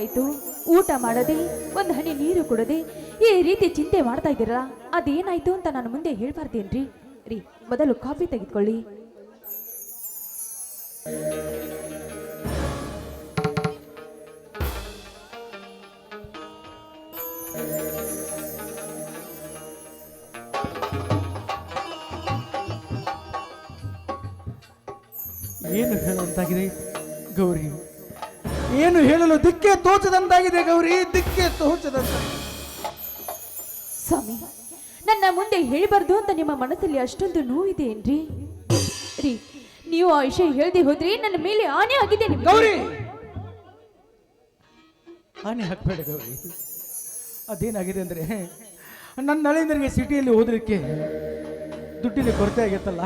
ಆಯ್ತು. ಊಟ ಮಾಡದೆ ಒಂದು ಹನಿ ನೀರು ಕೊಡದೆ ಈ ರೀತಿ ಚಿಂತೆ ಮಾಡ್ತಾ ಇದ್ದೀರಲ್ಲ ಅದೇನಾಯ್ತು ಅಂತ ನಾನು ಮುಂದೆ ಹೇಳ್ಬಾರ್ದೇನ್ರಿ? ರೀ, ಮೊದಲು ಕಾಫಿ ತೆಗೆದುಕೊಳ್ಳಿ. ಏನು ಹೇಳುವಂತಾಗಿದೆ ಗೌರಿ? ಏನು ಹೇಳಲು ದಿಕ್ಕೆ ತೋಚದಂತಾಗಿದೆ ಗೌರಿ ದಿಕ್ಕೆ ತೋಚದಂತ. ಸ್ವಾಮಿ ನನ್ನ ಮುಂದೆ ಹೇಳಬಾರ್ದು ಅಂತ ನಿಮ್ಮ ಮನಸ್ಸಲ್ಲಿ ಅಷ್ಟೊಂದು ನೋವಿದೆ ಏನ್ರಿ? ರೀ ನೀವು ಆ ವಿಷಯ ಹೇಳದೆ ಹೋದ್ರಿ ನನ್ನ ಮೇಲೆ ಆನೆ ಆಗಿದೆ ನಿಮ್ಗೆ. ಗೌರಿ! ಆನೆ ಹಾಕ್ಬೇಡ ಗೌರಿ. ಅದೇನಾಗಿದೆ ಅಂದ್ರೆ ನನ್ನ ನಳೇಂದ್ರಿಗೆ ಸಿಟಿಯಲ್ಲಿ ಓದಲಿಕ್ಕೆ ದುಡ್ಡಿನ ಕೊರತೆ ಆಗಿತ್ತಲ್ಲ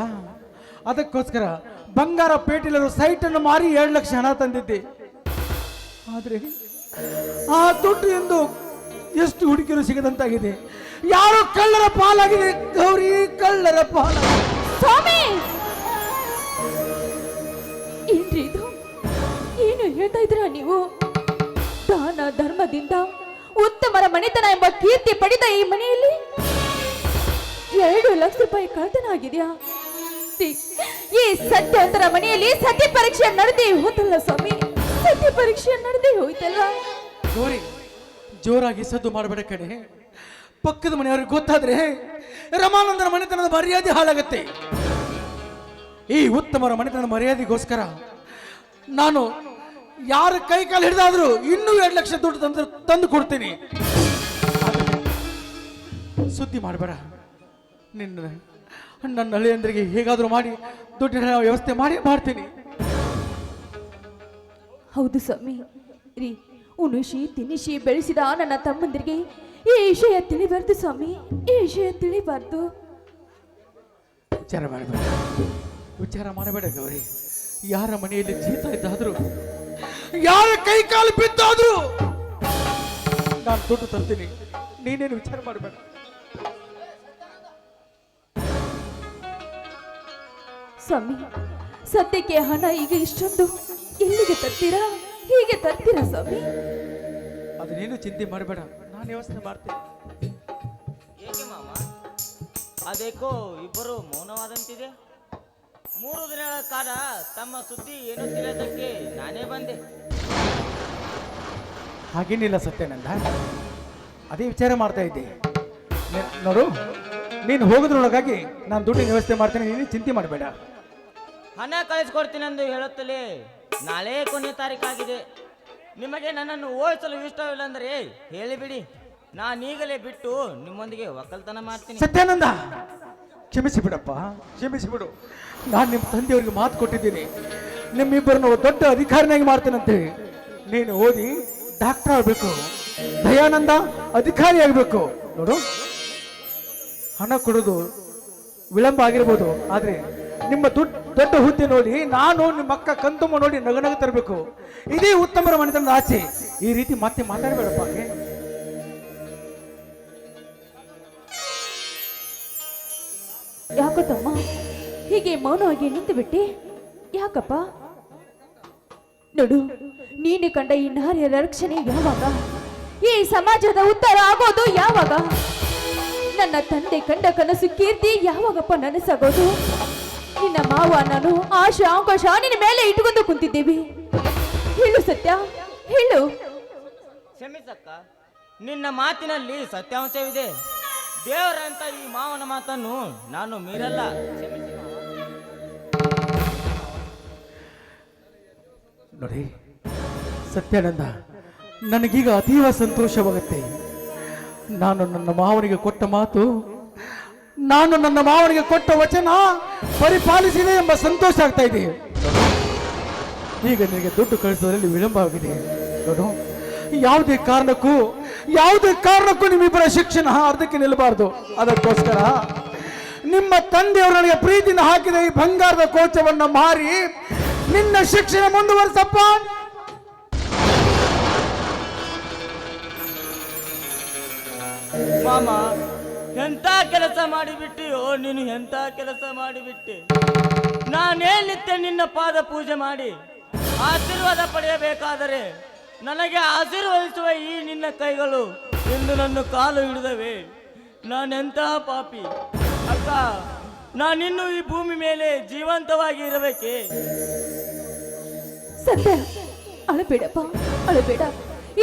ಅದಕ್ಕೋಸ್ಕರ ಬಂಗಾರ ಪೇಟೆಲಿರೋ ಸೈಟನ್ನು ಮಾರಿ ಎರಡು ಲಕ್ಷ ಹಣ ತಂದಿದ್ದೆ. ಆದರೆ ಆ ದುಡ್ಡು ಎಂದು ಎಷ್ಟು ಹುಡುಕಿರು ಸಿಗದಂತಾಗಿದೆ? ಯಾರು ಕಳ್ಳರ ಪಾಲಾಗಿದೆ? ಗೌರಿ, ಕಳ್ಳರ ಪಾಲ. ಸ್ವಾಮಿ! ಏನ್ರಿ ಇದು? ಏನು ಹೇಳ್ತಾ ಇದ್ದೀರಾ ನೀವು? ದಾನ ಧರ್ಮದಿಂದ ಉತ್ತಮರ ಮನೆತನ ಎಂಬ ಕೀರ್ತಿ ಪಡೆದ ಈ ಮನೆಯಲ್ಲಿ ಎರಡು ಲಕ್ಷ ರೂಪಾಯಿ ಕಳ್ತನ ಆಗಿದೆಯಾ ಈ ಸತ್ಯವಂತರ ಮನೆಯಲ್ಲಿ ಸತ್ಯ ಪರೀಕ್ಷೆ ನಡೆದೇ ಹೋತಲ್ಲ ಸ್ವಾಮಿ. ಸತ್ಯ ಪರೀಕ್ಷೆ ನಡೆದೇ ಹೋಯ್ತಲ್ಲ ಗೌರಿ, ಜೋರಾಗಿ ಸದ್ದು ಮಾಡಬೇಡ ಕಡೆ ಪಕ್ಕದ ಮನೆಯವ್ರಿಗೆ ಗೊತ್ತಾದ್ರೆ ರಮಾನಂದನ ಮನೆತನದ ಮರ್ಯಾದೆ ಹಾಳಾಗತ್ತೆ. ಈ ಉತ್ತಮರ ಮನೆತನದ ಮರ್ಯಾದೆಗೋಸ್ಕರ ನಾನು ಯಾರ ಕೈ ಕಾಲು ಹಿಡಿದಾದ್ರೂ ಇನ್ನೂ ಎರಡು ಲಕ್ಷ ದುಡ್ಡು ತಂದ್ರೆ ತಂದು ಕೊಡ್ತೀನಿ. ಸುದ್ದಿ ಮಾಡಬೇಡ. ನಿನ್ನ ನನ್ನ ಹಳ್ಳಿಯಂದ್ರಿಗೆ ಹೇಗಾದರೂ ಮಾಡಿ ದುಡ್ಡಿನ ವ್ಯವಸ್ಥೆ ಮಾಡಿ ಮಾಡ್ತೀನಿ. ಹೌದು ಸ್ವಾಮಿ. ರೀ ಉಣಿಸಿ ತಿನ್ನಿಸಿ ಬೆಳೆಸಿದ ನನ್ನ ತಮ್ಮಂದಿರಿಗೆ ಈ ವಿಷಯ ತಿಳಿಬಾರ್ದು ಸ್ವಾಮಿ ಈ ವಿಷಯ ತಿಳಿಬಾರ್ದು. ವಿಚಾರ ಮಾಡಬೇಡ. ವಿಚಾರ ಮಾಡಬೇಡ ಗೌರಿ. ಯಾರ ಮನೆಯಲ್ಲಿ ಜೀತ ಇದ್ದಾದ್ರು ಯಾರ ಕೈ ಕಾಲು ಬಿದ್ದಾದ್ರು ನಾನು ದುಡ್ಡು ತರ್ತೀನಿ. ನೀನೇನು ವಿಚಾರ ಮಾಡಬೇಡ. ಸ್ವಾಮಿ ಸದ್ಯಕ್ಕೆ ಹಣ ಈಗ ಇಷ್ಟೊಂದು. ಎಲ್ಲಿಗೆ ತರ್ತೀರಾ? ಹೀಗೆ ತರ್ತೀರಾ ಸ್ವಾಮಿ? ಅದನ್ನೇನು ಚಿಂತೆ ಮಾಡಬೇಡ. ನಾನು ವ್ಯವಸ್ಥೆ ಮಾಡ್ತೇನೆ. ಏಕೆ ಮಾಮ ಅದೇಕೋ ಇಬ್ಬರು ಮೌನವಾದಂತಿದೆ? ಮೂರು ದಿನಗಳ ಕಾಲ ತಮ್ಮ ಸುದ್ದಿ ಏನು ತಿಳಿಯೋದಕ್ಕೆ ನಾನೇ ಬಂದೆ. ಹಾಗೇನಿಲ್ಲ ಸತ್ಯನಂದ. ಅದೇ ವಿಚಾರ ಮಾಡ್ತಾ ಇದ್ದೆ. ನೋಡು ನೀನು ಹೋಗೋದ್ರೊಳಗಾಗಿ ನಾನು ದುಡ್ಡಿನ ವ್ಯವಸ್ಥೆ ಮಾಡ್ತೇನೆ ನೀನು ಚಿಂತೆ ಮಾಡಬೇಡ. ಹಣ ಕಳಿಸ್ಕೊಡ್ತೀನೆಂದು ಹೇಳುತ್ತಲೇ ನಾಳೆ ಕೊನೆ ತಾರೀಕಾಗಿದೆ ನಿಮಗೆ ನನ್ನನ್ನು ಓದಿಸಲು ಇಷ್ಟವಿಲ್ಲ ಅಂದರೆ ಹೇಳಿಬಿಡಿ. ನಾನೀಗಲೇ ಬಿಟ್ಟು ನಿಮ್ಮೊಂದಿಗೆ ಒಕ್ಕಲ್ತನ ಮಾಡ್ತೀನಿ. ಸತ್ಯಾನಂದ ಕ್ಷಮಿಸಿ ಬಿಡಪ್ಪ ಕ್ಷಮಿಸಿ ಬಿಡು ನಾನು ನಿಮ್ಮ ತಂದೆಯವರಿಗೆ ಮಾತು ಕೊಟ್ಟಿದ್ದೀನಿ. ನಿಮ್ಮಿಬ್ಬರನ್ನು ದೊಡ್ಡ ಅಧಿಕಾರಿನಾಗಿ ಮಾಡ್ತೇನಂತೆ. ನೀನು ಓದಿ ಡಾಕ್ಟರ್ ಆಗಬೇಕು. ದಯಾನಂದ ಅಧಿಕಾರಿ ಆಗಬೇಕು. ನೋಡು, ಹಣ ಕೊಡೋದು ವಿಳಂಬ ಆಗಿರ್ಬೋದು, ಆದ್ರೆ ನಿಮ್ಮ ದುಡ್ಡು ದೊಡ್ಡ ಹುದ್ದೆ ನೋಡಿ, ನಾನು ನಿಮ್ಮ ಅಕ್ಕ ಕಂತುಮ್ಮ ನೋಡಿ ನಗನಗ ತರಬೇಕು. ಇದೇ ಉತ್ತಮರ ಮನೆತನದ ಆಸೆ. ಈ ರೀತಿ ಮತ್ತೆ ಮಾತಾಡಬೇಡಪ್ಪ ಯಾಕತ್ತಮ್ಮ? ಯಾಕೋ ತಮ್ಮ ಹೀಗೆ ಮೌನವಾಗಿ ನಿಂತು ಬಿಟ್ಟಿ ಯಾಕಪ್ಪ? ನೋಡು, ನೀನು ಕಂಡ ಈ ನಾರಿಯ ರಕ್ಷಣೆ ಯಾವಾಗ? ಈ ಸಮಾಜದ ಉತ್ತರ ಆಗೋದು ಯಾವಾಗ? ನನ್ನ ತಂದೆ ಕಂಡ ಕನಸು ಕೀರ್ತಿ ಯಾವಾಗಪ್ಪ ನನಸಾಗೋದು? ನಿನ್ನ ಮಾವ ನಾನು ಆಶಾ ಅವಕಾಶ ನಿನ್ನ ಮೇಲೆ ಇಟ್ಟುಕೊಂಡು ಕುಂತಿದ್ದೀವಿ. ಹೇಳು ಸತ್ಯ ಹೇಳು. ಕ್ಷಮಿಸಕ್ಕ ನಿನ್ನ ಮಾತಿನಲ್ಲಿ ಸತ್ಯಾಂಶವಿದೆ. ದೇವರಂತ ಈ ಮಾವನ ಮಾತನ್ನು ನಾನು ಮೀರಲ್ಲ. ಕ್ಷಮಿಸಿ ಮಾವ. ನೋಡಿ ಸತ್ಯಾನಂದ ನನಗೀಗ ಅತೀವ ಸಂತೋಷವಾಗುತ್ತೆ. ನಾನು ನನ್ನ ಮಾವನಿಗೆ ಕೊಟ್ಟ ಮಾತು ನಾನು ನನ್ನ ಮಾವನಿಗೆ ಕೊಟ್ಟ ವಚನ ಪರಿಪಾಲಿಸಿದೆ ಎಂಬ ಸಂತೋಷ ಆಗ್ತಾ ಇದೆ. ಈಗ ನಿನಗೆ ದುಡ್ಡು ಕಳಿಸೋದ್ರಲ್ಲಿ ವಿಳಂಬ ಆಗಿದೆ. ನೋಡು, ಯಾವುದೇ ಕಾರಣಕ್ಕೂ ಯಾವುದೇ ಕಾರಣಕ್ಕೂ ನಿಮ್ಮಿಬ್ಬರ ಶಿಕ್ಷಣ ಅರ್ಧಕ್ಕೆ ನಿಲ್ಲಬಾರದು. ಅದಕ್ಕೋಸ್ಕರ ನಿಮ್ಮ ತಂದೆಯವರು ನನಗೆ ಪ್ರೀತಿನ ಹಾಕಿದ ಈ ಬಂಗಾರದ ಕೋಚವನ್ನು ಮಾರಿ ನಿನ್ನ ಶಿಕ್ಷಣ ಮುಂದುವರಿಸಪ್ಪ. ಮಾಮ ಎಂತ ಕೆಲಸ ಮಾಡಿಬಿಟ್ಟಿಯೋ, ನೀನು ಎಂತ ಕೆಲಸ ಮಾಡಿಬಿಟ್ಟೆ? ನಾನೇನಿತ್ತೆ ನಿನ್ನ ಪಾದ ಪೂಜೆ ಮಾಡಿ. ಆಶೀರ್ವಾದ ಪಡೆಯಬೇಕಾದರೆ ನನಗೆ ಆಶೀರ್ವದಿಸುವ ಈ ನಿನ್ನ ಕೈಗಳು ಎಂದು ನನ್ನ ಕಾಲು ಹಿಡಿದವೆ. ನಾನೆಂತಹ ಪಾಪಿ? ಅಕ್ಕ ನಾನಿನ್ನು ಈ ಭೂಮಿ ಮೇಲೆ ಜೀವಂತವಾಗಿ ಇರಬೇಕೇ? ಸತ್ಯ, ಅಳಬೇಡಪ್ಪ, ಅಳಬೇಡ.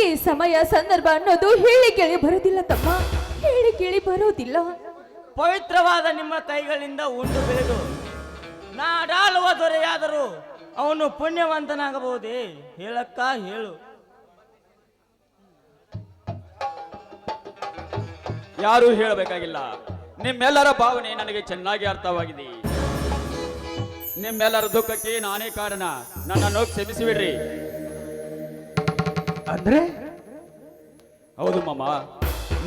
ಈ ಸಮಯ, ಸಂದರ್ಭ ಅನ್ನೋದು ಹೇಳಿ ಕೇಳಿ ಬರೋದಿಲ್ಲ ತಮ್ಮ. ಹೇಳಿ ಕೇಳಿ ಬರೋದಿಲ್ಲ. ಪವಿತ್ರವಾದ ನಿಮ್ಮ ಕೈಗಳಿಂದ ಉಂಡು ಬೆಳೆದು ನಾಡಾಳುವ ದೊರೆಯಾದರೂ ಅವನು ಪುಣ್ಯವಂತನಾಗಬಹುದೇ? ಹೇಳಕ್ಕ ಹೇಳು. ಯಾರೂ ಹೇಳಬೇಕಾಗಿಲ್ಲ. ನಿಮ್ಮೆಲ್ಲರ ಭಾವನೆ ನನಗೆ ಚೆನ್ನಾಗಿ ಅರ್ಥವಾಗಿದೆ. ನಿಮ್ಮೆಲ್ಲರ ದುಃಖಕ್ಕೆ ನಾನೇ ಕಾರಣ. ನನ್ನನ್ನು ಕ್ಷಮಿಸಿಬಿಡ್ರಿ. ಅಂದ್ರೆ? ಹೌದು ಮಾಮ.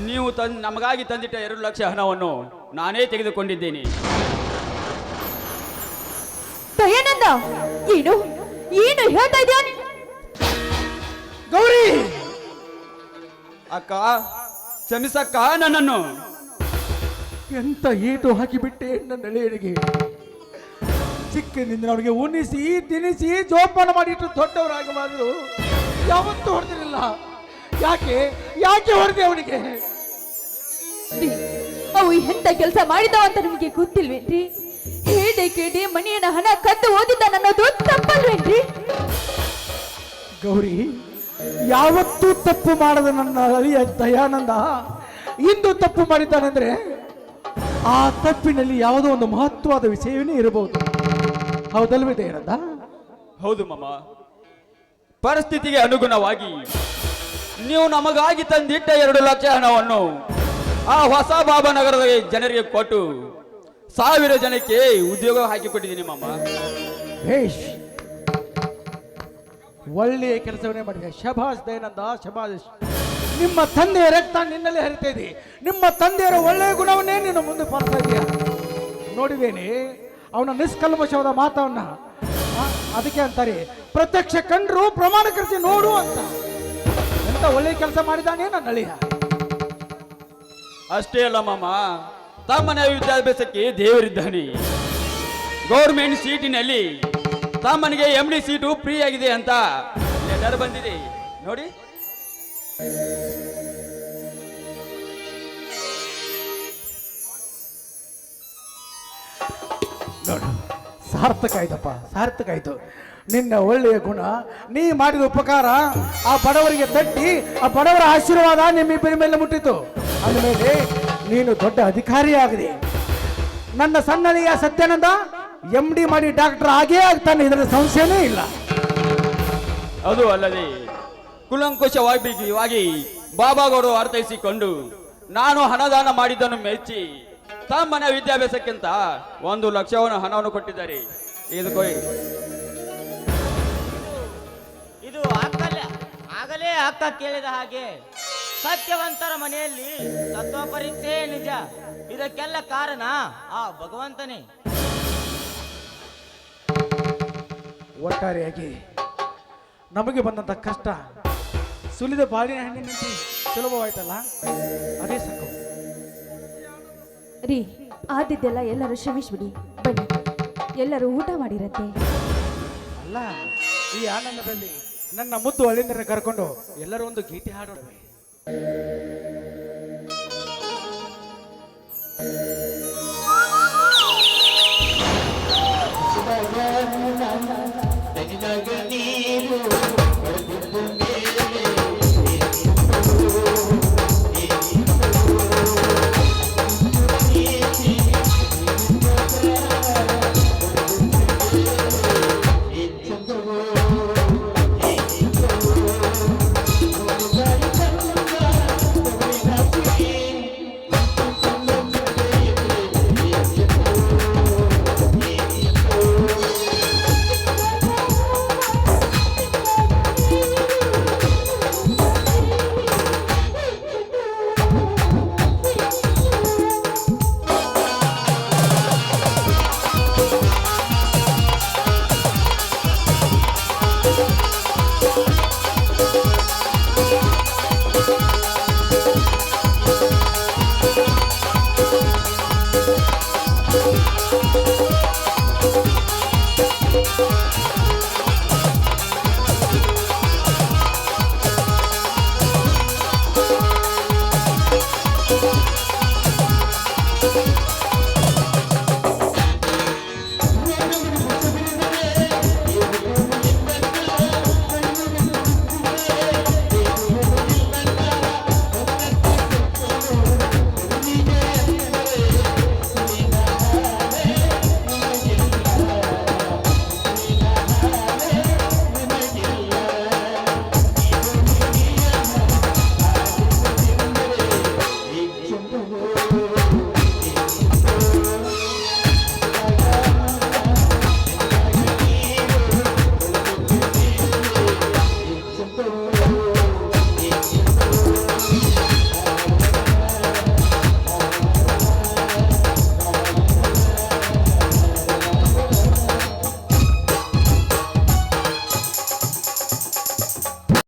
ನೀವು ತಂದು ನಮಗಾಗಿ ತಂದಿಟ್ಟ ಎರಡು ಲಕ್ಷ ಹಣವನ್ನು ನಾನೇ ತೆಗೆದುಕೊಂಡಿದ್ದೇನೆ. ದಯಾನಂದ ಏನು? ಏನು ಹೇಳ್ತಾ ಇದೆಯಾ ಗೌರಿ! ಅಕ್ಕ ಕ್ಷಮಿಸಕ್ಕ ನನ್ನನ್ನು. ಎಂತ ಏಟು ಹಾಕಿಬಿಟ್ಟೆ ನನ್ನ ಎಳೆಯಡಿಗೆ ಚಿಕ್ಕನಿಂದ ಅವನಿಗೆ ಉಣಿಸಿ ತಿನಿಸಿ ಜೋಪಾನ ಮಾಡಿಟ್ಟು ಮಾಡಿದ್ರು ಯಾವತ್ತೂ ಹೊಡೆದಿರಲಿಲ್ಲ. ಯಾಕೆ? ಯಾಕೆ ಹೊರದೆ ಅವನಿಗೆ? ಅವು ಎಂತ ಕೆಲಸ ಮಾಡಿದಾವ ಅಂತ ನಿಮಗೆ ಗೊತ್ತಿಲ್ವೇನ್ರಿ? ಹೇಳಿ ಕೇಳಿ ಮನೆಯನ್ನ ಹಣ ಕದ್ದು ಓದಿದ್ದ ನನ್ನದು ತಪ್ಪಲ್ವೇನ್ರಿ? ಗೌರಿ ಯಾವತ್ತೂ ತಪ್ಪು ಮಾಡದ ನನ್ನ ಅಳಿಯ ದಯಾನಂದ ಇಂದು ತಪ್ಪು ಮಾಡಿದ್ದಾನೆಂದ್ರೆ ಆ ತಪ್ಪಿನಲ್ಲಿ ಯಾವುದೋ ಒಂದು ಮಹತ್ವವಾದ ವಿಷಯವೇ ಇರಬಹುದು. ಹೌದಲ್ವೇ ದಯಾನಂದ? ಹೌದು ಮಾಮ. ಪರಿಸ್ಥಿತಿಗೆ ಅನುಗುಣವಾಗಿ ನೀವು ನಮಗಾಗಿ ತಂದಿಟ್ಟ ಎರಡು ಲಕ್ಷ ಹಣವನ್ನು ಆ ಹೊಸ ಬಾಬಾನಗರದ ಜನರಿಗೆ ಕೊಟ್ಟು ಸಾವಿರ ಜನಕ್ಕೆ ಉದ್ಯೋಗ ಹಾಕಿಕೊಟ್ಟಿದ್ದೀನಿ ಮಾಮ. ಒಳ್ಳೆಯ ಕೆಲಸವನ್ನೇ ಮಾಡಿದೆ. ಶಭಾಷ್ ದಯನಂದ, ಶಭಾಷ್. ನಿಮ್ಮ ತಂದೆಯ ರಕ್ತ ನಿನ್ನಲ್ಲಿ ಹರಿತಾ ಇದೆ. ನಿಮ್ಮ ತಂದೆಯರ ಒಳ್ಳೆಯ ಗುಣವನ್ನೇ ನಿನ್ನ ಮುಂದೆ ಬರ್ತಾ ಇದೆಯಾ. ನೋಡಿದ್ದೇನೆ, ಅವನ ನಿಷ್ಕಲ್ಮಶವಾದ ಮಾತವನ್ನ ಅದಕ್ಕೆ ಅಂತಾರೆ, ಪ್ರತ್ಯಕ್ಷ ಕಂಡ್ರು ಪ್ರಮಾಣಕರಿಸಿ ನೋಡು ಅಂತ. ಎಂತ ಒಳ್ಳೆ ಕೆಲಸ ಮಾಡಿದಾನೆ ನನ್ನ ಅಳಿಯ. ಅಷ್ಟೇ ಅಲ್ಲ ಮಾಮ ತಮ್ಮನ ವಿದ್ಯಾಭ್ಯಾಸಕ್ಕೆ ದೇವರಿದ್ದಾನೆ. ಗೌರ್ಮೆಂಟ್ ಸೀಟಿನಲ್ಲಿ ತಮ್ಮನಿಗೆ ಎಂ ಡಿ ಸೀಟು ಫ್ರೀ ಆಗಿದೆ ಅಂತ ಲೆಟರ್ ಬಂದಿದೆ. ನೋಡಿ. ನೋಡು. ಸಾರ್ಥಕ ಆಯ್ತಪ್ಪ ಸಾರ್ಥಕ ಆಯ್ತು ನಿನ್ನ ಒಳ್ಳೆಯ ಗುಣ, ನೀ ಮಾಡಿದ ಉಪಕಾರ ಆ ಬಡವರಿಗೆ ತಟ್ಟಿ, ಆ ಬಡವರ ಆಶೀರ್ವಾದ ನಿಮ್ಮಿಬ್ಬರ ಮೇಲೆ ಮುಟ್ಟಿತು. ಅಂದಮೇಲೆ ನೀನು ದೊಡ್ಡ ಅಧಿಕಾರಿಯಾಗಿದೆ ನನ್ನ ಸಣ್ಣನೆಯ ಸತ್ಯಾನಂದ ಎಂ ಡಿ ಮಾಡಿ ಡಾಕ್ಟರ್ ಆಗೇ ಆಗ್ತಾನೆ ಇದರ ಸಂಶಯನೇ ಇಲ್ಲ. ಅದು ಅಲ್ಲದೆ ಕುಲಂಕುಶವಾಗಿ ಬಾಬಾಗೌಡರು ಅರ್ಥೈಸಿಕೊಂಡು ನಾನು ಹಣದಾನ ಮಾಡಿದ್ದನ್ನು ಮೆಚ್ಚಿ ತಮ್ಮನ ವಿದ್ಯಾಭ್ಯಾಸಕ್ಕಿಂತ ಒಂದು ಲಕ್ಷವನ್ನು ಹಣವನ್ನು ಕೊಟ್ಟಿದ್ದಾರೆ. ಇದು ಕೊಯ್ ಇದು ಆಗಲೇ ಆಗಲೇ ಅಕ್ಕ ಕೇಳಿದ ಹಾಗೆ ಸತ್ಯವಂತರ ಮನೆಯಲ್ಲಿ ತತ್ವ ಪರೀಕ್ಷೆ ನಿಜ. ಇದಕ್ಕೆಲ್ಲ ಕಾರಣ ಆ ಭಗವಂತನೇ. ಒಟ್ಟಾರೆಯಾಗಿ ನಮಗೆ ಬಂದಂಥ ಕಷ್ಟ ಸುಲಿದ ಬಾಳಿನ ಹಣ್ಣಿನಂತೆ ಸುಲಭವಾಯ್ತಲ್ಲ? ಅದೇ ರೀ, ಆದಿದ್ದೆಲ್ಲ ಎಲ್ಲರೂ ಶ್ರಮಿಸ್ಬಿಡಿ ಬನ್ನಿ, ಎಲ್ಲರೂ ಊಟ ಮಾಡಿರತ್ತೆ. ಅಲ್ಲ, ಈ ಆನಂದದಲ್ಲಿ ನನ್ನ ಮುದ್ದು ಅಳಿಂದರ ಕರ್ಕೊಂಡು ಎಲ್ಲರೂ ಒಂದು ಗೀತೆ ಹಾಡೋಣ.